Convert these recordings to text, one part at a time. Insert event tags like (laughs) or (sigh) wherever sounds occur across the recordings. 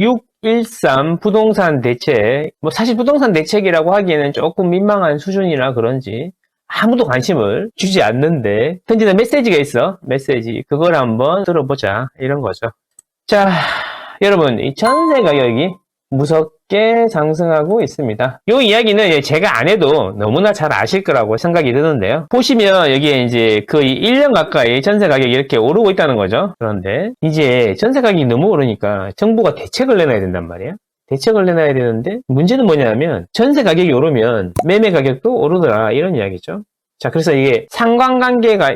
613 부동산 대책, 뭐 사실 부동산 대책이라고 하기에는 조금 민망한 수준이라 그런지 아무도 관심을 주지 않는데 던지는 메시지가 있어. 메시지. 그걸 한번 들어보자. 이런 거죠. 자, 여러분, 이 전세 가격이 무섭게 상승하고 있습니다. 이 이야기는 제가 안 해도 너무나 잘 아실 거라고 생각이 드는데요. 보시면 여기에 이제 거의 1년 가까이 전세 가격이 이렇게 오르고 있다는 거죠. 그런데 이제 전세 가격이 너무 오르니까 정부가 대책을 내놔야 된단 말이에요. 대책을 내놔야 되는데 문제는 뭐냐면 전세 가격이 오르면 매매 가격도 오르더라 이런 이야기죠. 자, 그래서 이게 상관관계가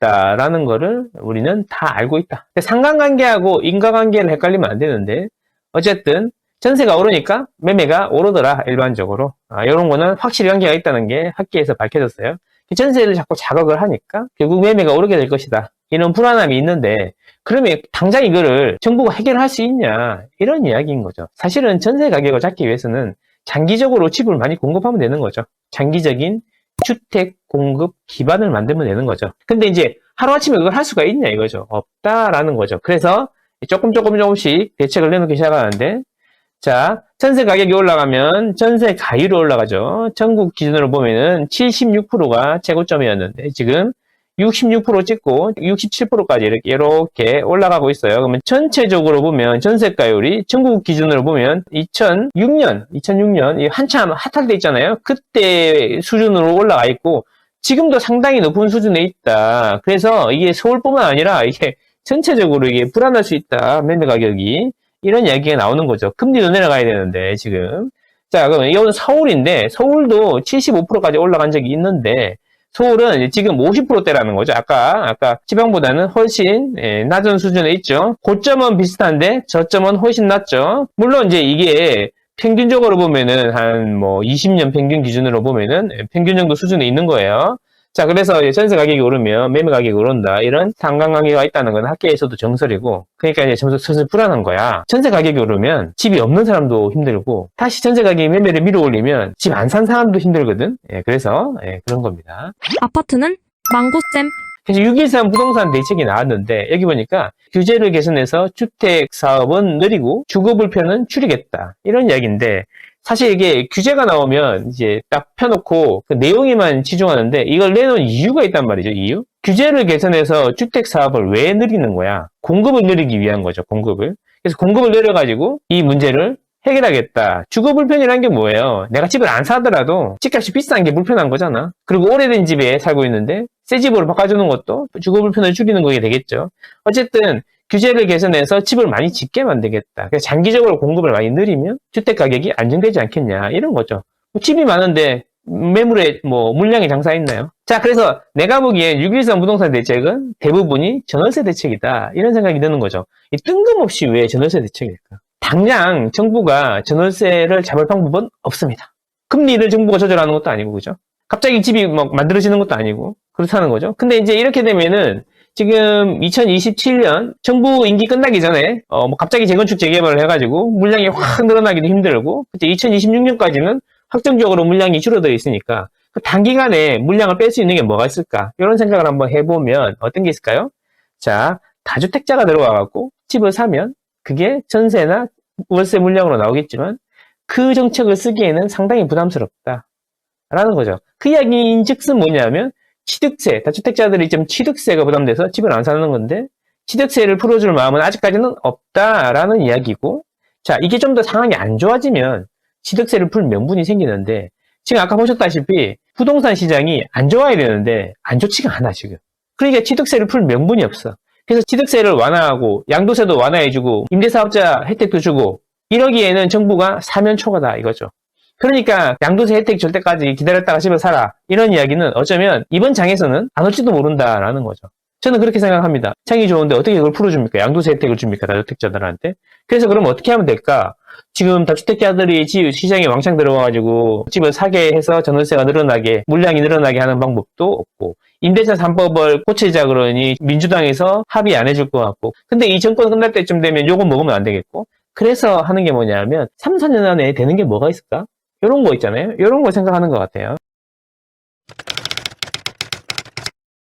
있다라는 거를 우리는 다 알고 있다. 상관관계하고 인과관계를 헷갈리면 안 되는데 어쨌든 전세가 오르니까 매매가 오르더라 일반적으로 아, 이런 거는 확실히 관계가 있다는 게 학계에서 밝혀졌어요. 전세를 자꾸 자극을 하니까 결국 매매가 오르게 될 것이다. 이런 불안함이 있는데 그러면 당장 이거를 정부가 해결할 수 있냐 이런 이야기인 거죠. 사실은 전세 가격을 잡기 위해서는 장기적으로 집을 많이 공급하면 되는 거죠. 장기적인 주택 공급 기반을 만들면 되는 거죠. 근데 이제 하루아침에 그걸 할 수가 있냐 이거죠. 없다라는 거죠. 그래서 조금 조금 조금씩 대책을 내놓기 시작하는데 자, 전세 가격이 올라가면 전세 가율이 올라가죠. 전국 기준으로 보면은 76%가 최고점이었는데 지금 66% 찍고 67%까지 이렇게, 이렇게 올라가고 있어요. 그러면 전체적으로 보면 전세가율이 전국 기준으로 보면 2006년, 2006년 한참 핫할 때 있잖아요. 그때 수준으로 올라가 있고 지금도 상당히 높은 수준에 있다. 그래서 이게 서울뿐만 아니라 이게 전체적으로 이게 불안할 수 있다. 매매 가격이. 이런 이야기가 나오는 거죠. 금리도 내려가야 되는데, 지금. 자, 그럼 이거는 서울인데, 서울도 75%까지 올라간 적이 있는데, 서울은 지금 50%대라는 거죠. 아까, 아까 지방보다는 훨씬 예, 낮은 수준에 있죠. 고점은 비슷한데, 저점은 훨씬 낮죠. 물론 이제 이게 평균적으로 보면은 한 뭐 20년 평균 기준으로 보면은 예, 평균 정도 수준에 있는 거예요. 자, 그래서 전세 가격이 오르면 매매 가격이 오른다. 이런 상관 관계가 있다는 건 학계에서도 정설이고, 그러니까 이제 점점 슬슬 불안한 거야. 전세 가격이 오르면 집이 없는 사람도 힘들고, 다시 전세 가격이 매매를 밀어 올리면 집 안 산 사람도 힘들거든. 예, 그래서 예, 그런 겁니다. 아파트는 망고쌤 그래서 6.13 부동산 대책이 나왔는데 여기 보니까 규제를 개선해서 주택 사업은 느리고 주거 불편은 줄이겠다 이런 이야기인데 사실 이게 규제가 나오면 이제 딱 펴놓고 그 내용에만 치중하는데 이걸 내놓은 이유가 있단 말이죠 이유 규제를 개선해서 주택 사업을 왜 느리는 거야 공급을 느리기 위한 거죠 공급을 그래서 공급을 내려가지고 이 문제를 해결하겠다. 주거 불편이라는 게 뭐예요? 내가 집을 안 사더라도 집값이 비싼 게 불편한 거잖아. 그리고 오래된 집에 살고 있는데 새 집으로 바꿔주는 것도 주거 불편을 줄이는 거게 되겠죠. 어쨌든 규제를 개선해서 집을 많이 짓게 만들겠다. 장기적으로 공급을 많이 늘리면 주택 가격이 안정되지 않겠냐 이런 거죠. 뭐 집이 많은데 매물에 뭐 물량이 장사 있나요? 자, 그래서 내가 보기엔 6.13 부동산 대책은 대부분이 전월세 대책이다. 이런 생각이 드는 거죠. 이 뜬금없이 왜 전월세 대책일까? 당장 정부가 전월세를 잡을 방법은 없습니다. 금리를 정부가 조절하는 것도 아니고, 그죠? 갑자기 집이 막 만들어지는 것도 아니고, 그렇다는 거죠. 근데 이제 이렇게 되면은, 지금 2027년 정부 임기 끝나기 전에, 어, 뭐 갑자기 재건축 재개발을 해가지고, 물량이 확 늘어나기도 힘들고, 그때 2026년까지는 확정적으로 물량이 줄어들어 있으니까, 그 단기간에 물량을 뺄 수 있는 게 뭐가 있을까? 이런 생각을 한번 해보면 어떤 게 있을까요? 자, 다주택자가 들어와갖고 집을 사면 그게 전세나 월세 물량으로 나오겠지만 그 정책을 쓰기에는 상당히 부담스럽다. 라는 거죠. 그 이야기인 즉슨 뭐냐면 취득세, 다주택자들이 좀 취득세가 부담돼서 집을 안 사는 건데 취득세를 풀어줄 마음은 아직까지는 없다라는 이야기고 자, 이게 좀 더 상황이 안 좋아지면 취득세를 풀 명분이 생기는데 지금 아까 보셨다시피 부동산 시장이 안 좋아야 되는데 안 좋지가 않아 지금. 그러니까 취득세를 풀 명분이 없어. 그래서 취득세를 완화하고 양도세도 완화해주고 임대사업자 혜택도 주고 이러기에는 정부가 사면 초과다 이거죠. 그러니까 양도세 혜택 줄 때까지 기다렸다가 집을 사라 이런 이야기는 어쩌면 이번 장에서는 안 올지도 모른다라는 거죠. 저는 그렇게 생각합니다. 창이 좋은데 어떻게 그걸 풀어줍니까? 양도세 혜택을 줍니까? 다주택자들한테? 그래서 그럼 어떻게 하면 될까? 지금 다주택자들이 집 시장에 왕창 들어와가지고 집을 사게 해서 전월세가 늘어나게 물량이 늘어나게 하는 방법도 없고 임대차 3법을 고치자 그러니 민주당에서 합의 안 해줄 것 같고 근데 이 정권 끝날 때쯤 되면 요거 먹으면 안 되겠고 그래서 하는 게 뭐냐면 3, 4년 안에 되는 게 뭐가 있을까? 이런 거 있잖아요. 이런 거 생각하는 것 같아요.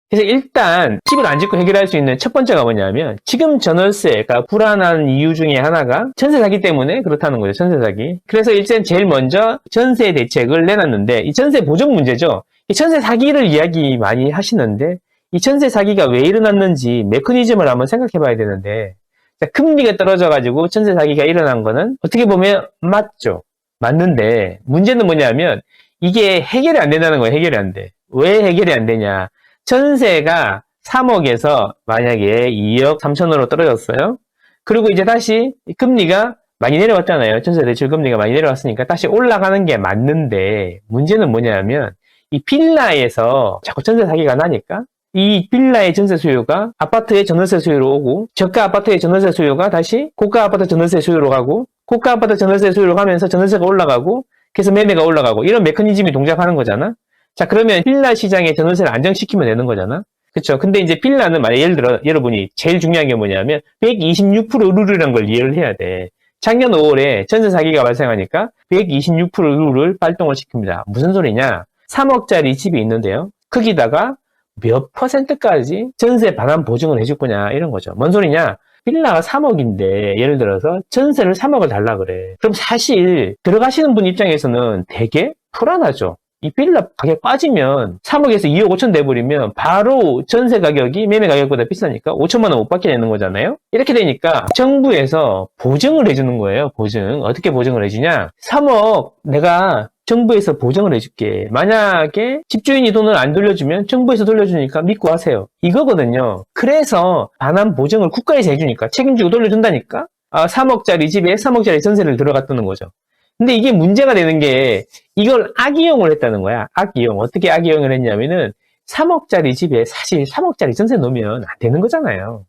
그래서 일단 집을 안 짓고 해결할 수 있는 첫 번째가 뭐냐면 지금 전월세가 불안한 이유 중에 하나가 전세 사기 때문에 그렇다는 거죠. 전세 사기. 그래서 일단 제일 먼저 전세 대책을 내놨는데 이 전세 보정 문제죠. 이 전세 사기를 이야기 많이 하시는데 이 전세 사기가 왜 일어났는지 메커니즘을 한번 생각해 봐야 되는데 자, 금리가 떨어져 가지고 전세 사기가 일어난 거는 어떻게 보면 맞죠. 맞는데 문제는 뭐냐면 이게 해결이 안 된다는 거예요. 해결이 안 돼. 왜 해결이 안 되냐? 전세가 3억에서 만약에 2억 3천으로 떨어졌어요. 그리고 이제 다시 금리가 많이 내려왔잖아요. 전세 대출 금리가 많이 내려왔으니까 다시 올라가는 게 맞는데 문제는 뭐냐면 이 빌라에서 자꾸 전세 사기가 나니까 이 빌라의 전세 수요가 아파트의 전월세 수요로 오고 저가 아파트의 전월세 수요가 다시 고가 아파트 전월세 수요로 가고 고가 아파트 전월세 수요로 가면서 전월세가 올라가고 그래서 매매가 올라가고 이런 메커니즘이 동작하는 거잖아. 자 그러면 빌라 시장의 전월세를 안정시키면 되는 거잖아. 그렇죠. 근데 이제 빌라는 만약 예를 들어 여러분이 제일 중요한 게 뭐냐면 126% 룰이라는 걸 이해를 해야 돼. 작년 5월에 전세 사기가 발생하니까 126% 룰을 발동을 시킵니다. 무슨 소리냐? 3억짜리 집이 있는데요. 거기다가 몇 퍼센트까지 전세 반환 보증을 해줄 거냐 이런 거죠. 뭔 소리냐? 빌라가 3억인데 예를 들어서 전세를 3억을 달라 그래. 그럼 사실 들어가시는 분 입장에서는 되게 불안하죠. 이 빌라 가격 빠지면 3억에서 2억 5천 돼버리면 바로 전세 가격이 매매 가격보다 비싸니까 5천만 원 못 받게 되는 거잖아요. 이렇게 되니까 정부에서 보증을 해주는 거예요. 보증 어떻게 보증을 해주냐? 3억 내가 정부에서 보증을 해줄게. 만약에 집주인이 돈을 안 돌려주면 정부에서 돌려주니까 믿고 하세요. 이거거든요. 그래서 반환 보증을 국가에서 해주니까 책임지고 돌려준다니까. 아, 3억짜리 집에 3억짜리 전세를 들어갔다는 거죠. 근데 이게 문제가 되는 게 이걸 악이용을 했다는 거야. 악이용. 어떻게 악이용을 했냐면은 3억짜리 집에 사실 3억짜리 전세 놓으면 안 되는 거잖아요.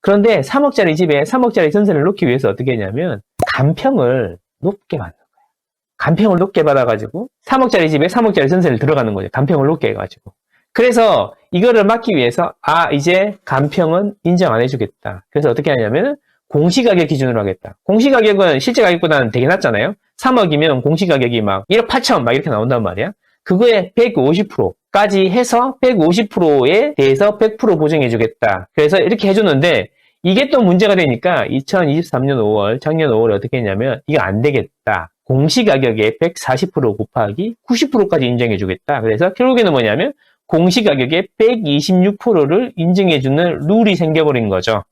그런데 3억짜리 집에 3억짜리 전세를 놓기 위해서 어떻게 했냐면 간평을 높게 만든. 간평을 높게 받아가지고 3억짜리 집에 3억짜리 전세를 들어가는 거죠. 간평을 높게 해가지고. 그래서 이거를 막기 위해서 아 이제 간평은 인정 안 해주겠다. 그래서 어떻게 하냐면 공시가격 기준으로 하겠다. 공시가격은 실제 가격보다는 되게 낮잖아요. 3억이면 공시가격이 막 1억 8천 막 이렇게 나온단 말이야. 그거에 150%까지 해서 150%에 대해서 100% 보증해주겠다. 그래서 이렇게 해주는데 이게 또 문제가 되니까 2023년 5월, 작년 5월에 어떻게 했냐면 이거 안 되겠다. 공시 가격의 140% 곱하기 90%까지 인정해 주겠다. 그래서 결국에는 뭐냐면 공시 가격의 126%를 인정해 주는 룰이 생겨버린 거죠.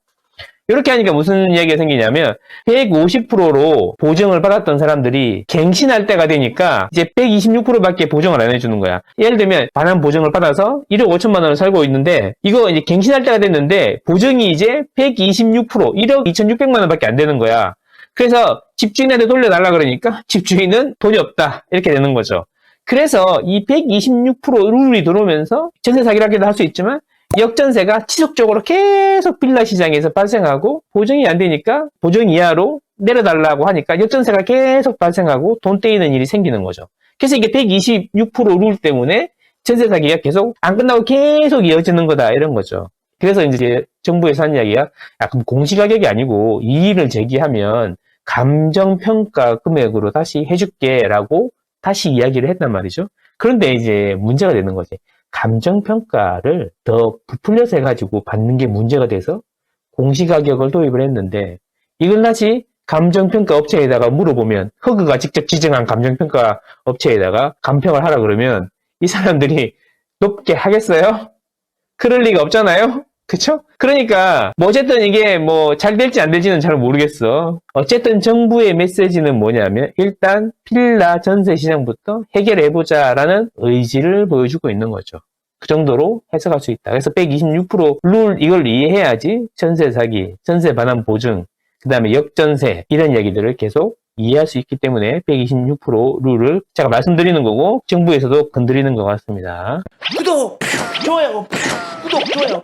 이렇게 하니까 무슨 이야기가 생기냐면 150%로 보증을 받았던 사람들이 갱신할 때가 되니까 이제 126%밖에 보증을 안 해주는 거야. 예를 들면 반환 보증을 받아서 1억 5천만 원을 살고 있는데 이거 이제 갱신할 때가 됐는데 보증이 이제 126% 1억 2,600만 원밖에 안 되는 거야. 그래서 집주인한테 돌려달라 그러니까 집주인은 돈이 없다 이렇게 되는 거죠. 그래서 이 126% 룰이 들어오면서 전세 사기를 하기도 할 수 있지만 역전세가 지속적으로 계속 빌라 시장에서 발생하고 보증이 안 되니까 보증 이하로 내려달라고 하니까 역전세가 계속 발생하고 돈 떼이는 일이 생기는 거죠. 그래서 이게 126%룰 때문에 전세 사기가 계속 안 끝나고 계속 이어지는 거다 이런 거죠. 그래서 이제 정부에서 한 이야기가 야, 그럼 공시가격이 아니고 이의를 제기하면 감정평가 금액으로 다시 해줄게라고 다시 이야기를 했단 말이죠. 그런데 이제 문제가 되는 거지. 감정평가를 더 부풀려서 해가지고 받는 게 문제가 돼서 공시가격을 도입을 했는데 이걸 다시 감정평가 업체에다가 물어보면 허그가 직접 지정한 감정평가 업체에다가 감평을 하라 그러면 이 사람들이 높게 하겠어요? 그럴 리가 없잖아요? 그쵸? 그러니까 뭐 어쨌든 이게 뭐 잘 될지 안 될지는 잘 모르겠어. 어쨌든 정부의 메시지는 뭐냐면 일단 필라 전세 시장부터 해결해보자라는 의지를 보여주고 있는 거죠. 그 정도로 해석할 수 있다. 그래서 126%룰 이걸 이해해야지 전세 사기, 전세 반환 보증, 그 다음에 역전세 이런 이야기들을 계속 이해할 수 있기 때문에 126% 룰을 제가 말씀드리는 거고 정부에서도 건드리는 것 같습니다. 구독, 좋아요, 구독, 좋아요.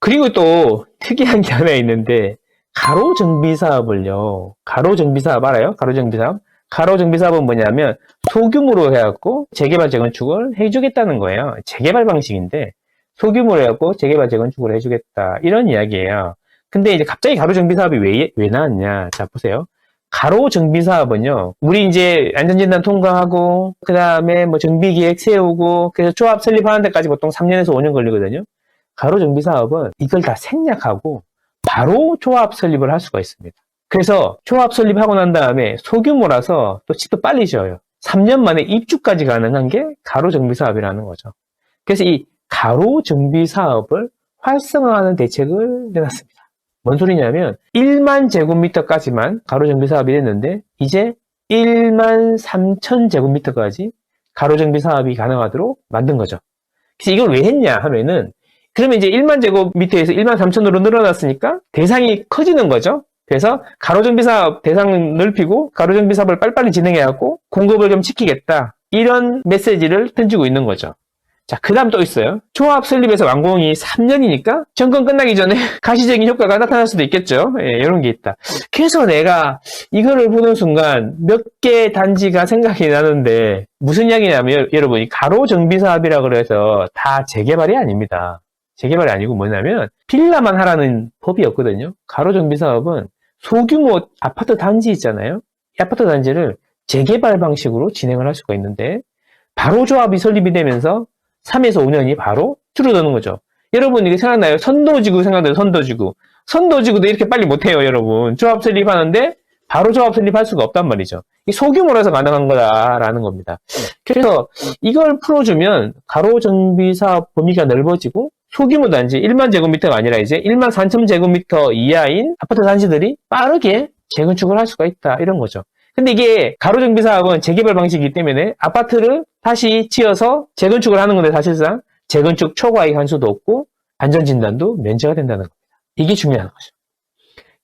그리고 또 특이한 게 하나 있는데 가로 정비 사업을요. 가로 정비 사업 알아요? 가로 정비 사업? 가로 정비 사업은 뭐냐면 소규모로 해갖고 재개발 재건축을 해주겠다는 거예요. 재개발 방식인데 소규모로 해갖고 재개발 재건축을 해주겠다 이런 이야기예요. 근데 이제 갑자기 가로 정비 사업이 왜, 왜 나왔냐? 자 보세요. 가로 정비 사업은요, 우리 이제 안전진단 통과하고, 그 다음에 뭐 정비 계획 세우고, 그래서 조합 설립하는 데까지 보통 3년에서 5년 걸리거든요. 가로 정비 사업은 이걸 다 생략하고, 바로 조합 설립을 할 수가 있습니다. 그래서 조합 설립하고 난 다음에 소규모라서 또 집도 빨리 지어요. 3년 만에 입주까지 가능한 게 가로 정비 사업이라는 거죠. 그래서 이 가로 정비 사업을 활성화하는 대책을 내놨습니다. 뭔 소리냐면 1만 제곱미터까지만 가로 정비 사업이 됐는데 이제 1만 3천 제곱미터까지 가로 정비 사업이 가능하도록 만든 거죠. 그래서 이걸 왜 했냐 하면은 그러면 이제 1만 제곱미터에서 1만 3천으로 늘어났으니까 대상이 커지는 거죠. 그래서 가로정비 사업 대상을 넓히고 가로정비 사업을 빨리빨리 진행해갖고 공급을 좀 지키겠다. 이런 메시지를 던지고 있는 거죠. 자, 그 다음 또 있어요. 조합 설립에서 완공이 3년이니까 점검 끝나기 전에 (laughs) 가시적인 효과가 나타날 수도 있겠죠. 예, 이런 게 있다. 그래서 내가 이거를 보는 순간 몇 개 단지가 생각이 나는데 무슨 이야기냐면 여러분 이 가로 정비 사업이라 그래서 다 재개발이 아닙니다. 재개발이 아니고 뭐냐면 빌라만 하라는 법이 없거든요. 가로 정비 사업은 소규모 아파트 단지 있잖아요. 이 아파트 단지를 재개발 방식으로 진행을 할 수가 있는데 바로 조합이 설립이 되면서 3에서 5년이 바로 줄어드는 거죠. 여러분 이게 생각나요? 선도지구 생각나요? 선도지구. 선도지구도 이렇게 빨리 못해요, 여러분. 조합 설립하는데 바로 조합 설립할 수가 없단 말이죠. 이 소규모라서 가능한 거다라는 겁니다. 그래서 이걸 풀어주면 가로 정비 사업 범위가 넓어지고 소규모 단지 1만 제곱미터가 아니라 이제 1만 3천 제곱미터 이하인 아파트 단지들이 빠르게 재건축을 할 수가 있다 이런 거죠. 근데 이게 가로 정비 사업은 재개발 방식이기 때문에 아파트를 다시 지어서 재건축을 하는 건데 사실상 재건축 초과익 한수도 없고 안전 진단도 면제가 된다는 겁니다. 이게 중요한 거죠.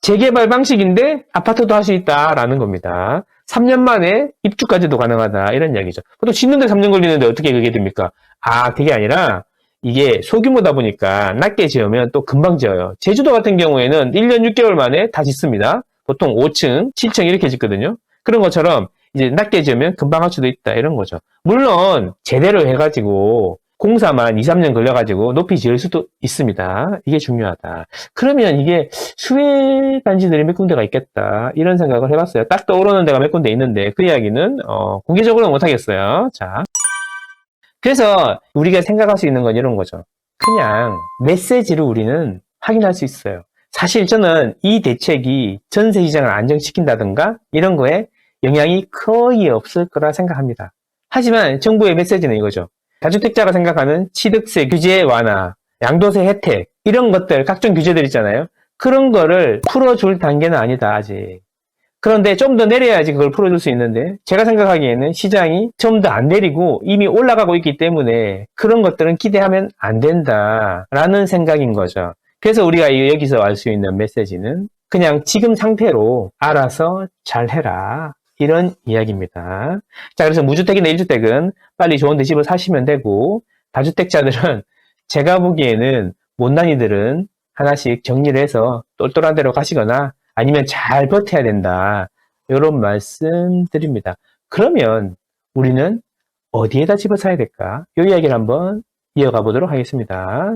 재개발 방식인데 아파트도 할 수 있다라는 겁니다. 3년 만에 입주까지도 가능하다 이런 이야기죠. 보통 짓는데 3년 걸리는데 어떻게 그게 됩니까? 아 그게 아니라 이게 소규모다 보니까 낮게 지으면 또 금방 지어요. 제주도 같은 경우에는 1년 6개월 만에 다 짓습니다. 보통 5층, 7층 이렇게 짓거든요. 그런 것처럼 이제 낮게 지으면 금방 할 수도 있다 이런 거죠. 물론 제대로 해가지고 공사만 2, 3년 걸려가지고 높이 지을 수도 있습니다. 이게 중요하다. 그러면 이게 수혜 단지들이 몇 군데가 있겠다 이런 생각을 해봤어요. 딱 떠오르는 데가 몇 군데 있는데 그 이야기는 어, 공개적으로는 못하겠어요. 자, 그래서 우리가 생각할 수 있는 건 이런 거죠. 그냥 메시지를 우리는 확인할 수 있어요. 사실 저는 이 대책이 전세 시장을 안정시킨다든가 이런 거에 영향이 거의 없을 거라 생각합니다. 하지만 정부의 메시지는 이거죠. 다주택자가 생각하는 취득세 규제 완화, 양도세 혜택 이런 것들 각종 규제들 있잖아요. 그런 거를 풀어줄 단계는 아니다 아직. 그런데 좀 더 내려야지 그걸 풀어줄 수 있는데 제가 생각하기에는 시장이 좀 더 안 내리고 이미 올라가고 있기 때문에 그런 것들은 기대하면 안 된다라는 생각인 거죠. 그래서 우리가 이- 여기서 알 수 있는 메시지는 그냥 지금 상태로 알아서 잘 해라. 이런 이야기입니다. 자, 그래서 무주택이나 1주택은 빨리 좋은 데 집을 사시면 되고, 다주택자들은 (laughs) 제가 보기에는 못난이들은 하나씩 정리를 해서 똘똘한 데로 가시거나 아니면 잘 버텨야 된다. 이런 말씀 드립니다. 그러면 우리는 어디에다 집을 사야 될까? 이 이야기를 한번 이어가 보도록 하겠습니다.